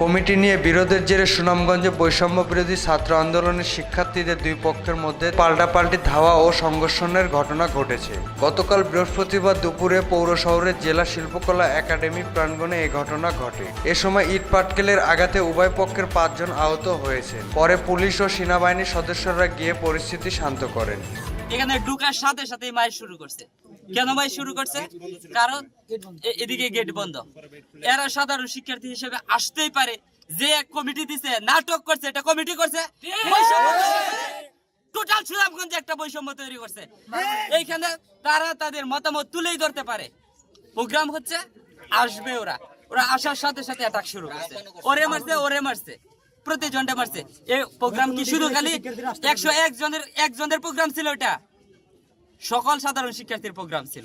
Committee নিয়ে বিরোধের জেরে সুনামগঞ্জে বৈষম্য বিরোধী ছাত্র আন্দোলনের শিক্ষার্থীদের দুই পক্ষের মধ্যে পাল্টাপাল্টি ধাওয়া ও সংঘর্ষণের ঘটনা ঘটেছে। গতকাল বৃহস্পতিবার দুপুরে পৌর শহরের জেলা শিল্পকলা একাডেমি প্রাঙ্গণে এই ঘটনা ঘটে। এ সময় ইট পাটকেলের আঘাতে উভয় পক্ষের পাঁচজন আহত হয়েছে পরে পুলিশ ও সেনাবাহিনীর সদস্যরা গিয়ে পরিস্থিতি শান্ত করেন। এখানে ঢুকার সাথে সাথে মাইর শুরু করছে। কেন মাইর শুরু করছে? কারণ এদিকে গেট বন্ধ। এরা সাধারণ শিক্ষার্থী হিসেবে আসতেই পারে। যে কমিটি দিছে, নাটক করছে, এটা কমিটি করছে। টোটাল সুনামগঞ্জে একটা বৈষম্য তৈরি করছে। এইখানে তারা তাদের মতামত তুলেই ধরতে পারে। প্রোগ্রাম হচ্ছে, আসবে ওরা। ওরা আসার সাথে সাথে অ্যাটাক শুরু করছে। ওরে মারছে ওরে মারছে। প্রতিজনটা মারছে এই প্রোগ্রাম কি শুধু খালি একশো একজনের একজনের প্রোগ্রাম ছিল ওটা সকল সাধারণ শিক্ষার্থীর প্রোগ্রাম ছিল।